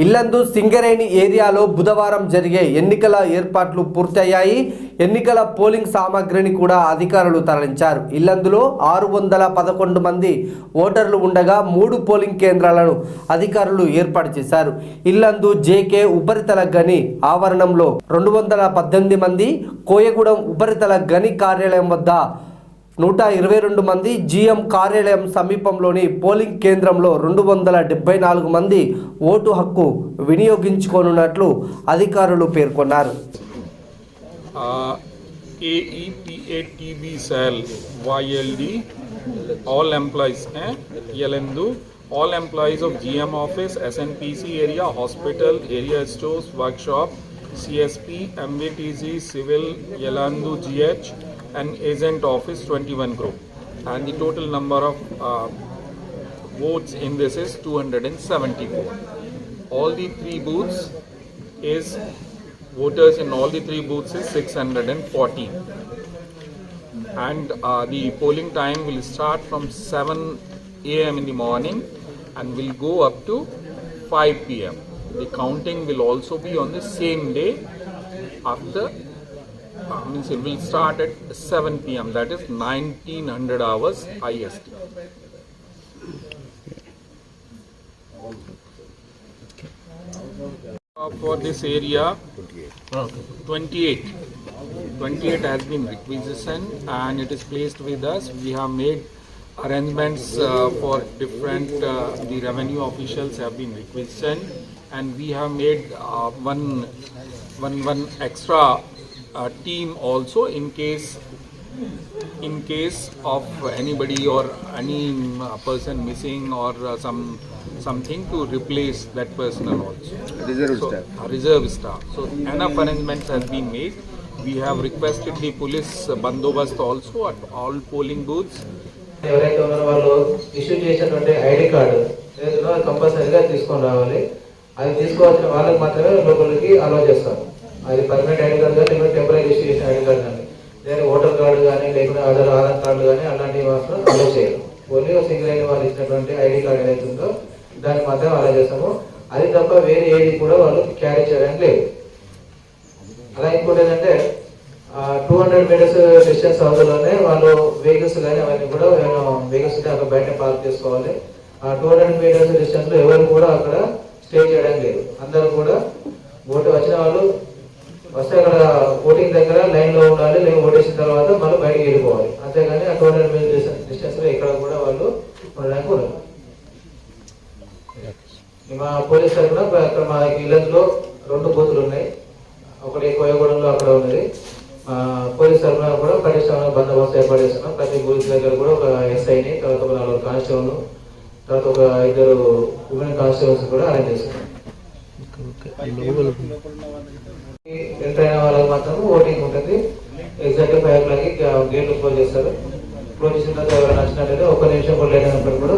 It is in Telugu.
ఇల్లందు సింగరేణి ఏరియాలో బుధవారం జరిగే ఎన్నికల ఏర్పాట్లు పూర్తయ్యాయి. ఎన్నికల పోలింగ్ సామాగ్రిని కూడా అధికారులు తరలించారు. ఇల్లందులో ఆరు వందల పదకొండు మంది ఓటర్లు ఉండగా మూడు పోలింగ్ కేంద్రాలను అధికారులు ఏర్పాటు చేశారు. ఇల్లందు జేకే ఉపరితల గని ఆవరణంలో రెండు వందల పద్దెనిమిది మంది కోయగూడెం ఉపరితల గని కార్యాలయం వద్ద నూట ఇరవై రెండు మంది జీఎం కార్యాలయం సమీపంలోని పోలింగ్ కేంద్రంలో రెండు వందల డెబ్బై నాలుగు మంది ఓటు హక్కు వినియోగించుకోనున్నట్లు అధికారులు పేర్కొన్నారు. All employees Yellandu all employees of GM office SNPC area hospital area stores workshop CSP MBTC civil Yellandu GH and agent office 21 group and the total number of uh, votes in this is 274 all the three booths is voters in all the three booths is 640 and uh, the polling time will start from 7 a.m. in the morning and will go up to 5 p.m. The counting will also be on the same day after means it will start at 7 p.m. that is 1900 hours IST. Uh, for this area 28 28 has been requisitioned and it is placed with us we have made arrangements uh, for different uh, the revenue officials have been requisitioned and we have made uh, one one one extra uh, team also in case in case of anybody or any uh, person missing or uh, some something to replace that personnel also Reserve so, staff. uh, reserve staff. So enough arrangements has been made. We have requested the police uh, bandobast also at all polling booths. ఎవరైతే ఉన్నారో వాళ్ళు ఇష్యూ చేసినటువంటి ఐడి కార్డు కంపల్సరీగా తీసుకొని రావాలి అది తీసుకోవాల్సిన వాళ్ళకి మాత్రమే లోపలికి అలౌ చేస్తారు అది పర్మనెంట్ ఐడి కార్డు కానీ లేకపోతే టెంపరీ రిజిస్ట్రేషన్ చేసిన ఐడి కార్డు కానీ. లేదా ఓటర్ కార్డు కానీ లేకపోతే ఆధార్ ఆధార్ కార్డు కానీ అలాంటివి మాత్రం అలౌ చేయరు. ఓన్లీ సింగిల్ అయిన వాళ్ళు ఇచ్చినటువంటి ఐడి కార్డు ఏదైతే ఉందో దాన్ని మాత్రం అలా చేస్తాము. అది తప్ప వేరే ఏది కూడా వాళ్ళు క్యారీ చేయడానికి లేదు. అలా ఇంకోటి ఏంటంటే టూ హండ్రెడ్ మీటర్స్ డిస్టెన్స్ అవతలోనే వాళ్ళు వెహికల్స్ కానీ అవన్నీ కూడా వెహికల్స్ అక్కడ బయట పార్క్ చేసుకోవాలి. ఆ టూ హండ్రెడ్ మీటర్స్ డిస్టెన్స్లో ఎవరు కూడా అక్కడ స్టే చేయడం లేదు. అందరూ కూడా ఓటు వచ్చిన వాళ్ళు వస్తే అక్కడ ఓటింగ్ దగ్గర లైన్లో ఉండాలి లేదా ఓటేసిన తర్వాత మళ్ళీ బయటికి వెళ్ళిపోవాలి. అంతేగాని ఆ టూ హండ్రెడ్ మీటర్ డిస్టెన్స్లో ఎక్కడ కూడా వాళ్ళు ఉండడానికి ఉండదు మా పోలీస్ తరఫున అక్కడ మా ఇళ్ళలో రెండు బూతులు ఉన్నాయి. ఒకటి కోయగూడెంలో అక్కడ ఉన్నది. పోలీస్ తరఫున కూడా పటిష్టమైన బందోబస్తు ఏర్పాటు చేస్తున్నాం. ప్రతి బూత్ దగ్గర కూడా ఒక ఎస్ఐని తర్వాత ఒక నలుగురు కానిస్టేబుల్ తర్వాత ఒక ఇద్దరు ఉమెన్ కానిస్టేబుల్స్ కూడా అరేంజ్ చేస్తున్నాం. ఎంటర్ వాళ్ళకి మాత్రం ఓటింగ్ ఉంటుంది. ఎగ్జాక్ట్ ఫైవ్ లాగి గేట్లు క్లోజ్ చేస్తారు. క్లోజ్ చేసిన తర్వాత ఎవరైనా నచ్చినట్లయితే ఒక నిమిషం కూడా లేదన్నప్పుడు కూడా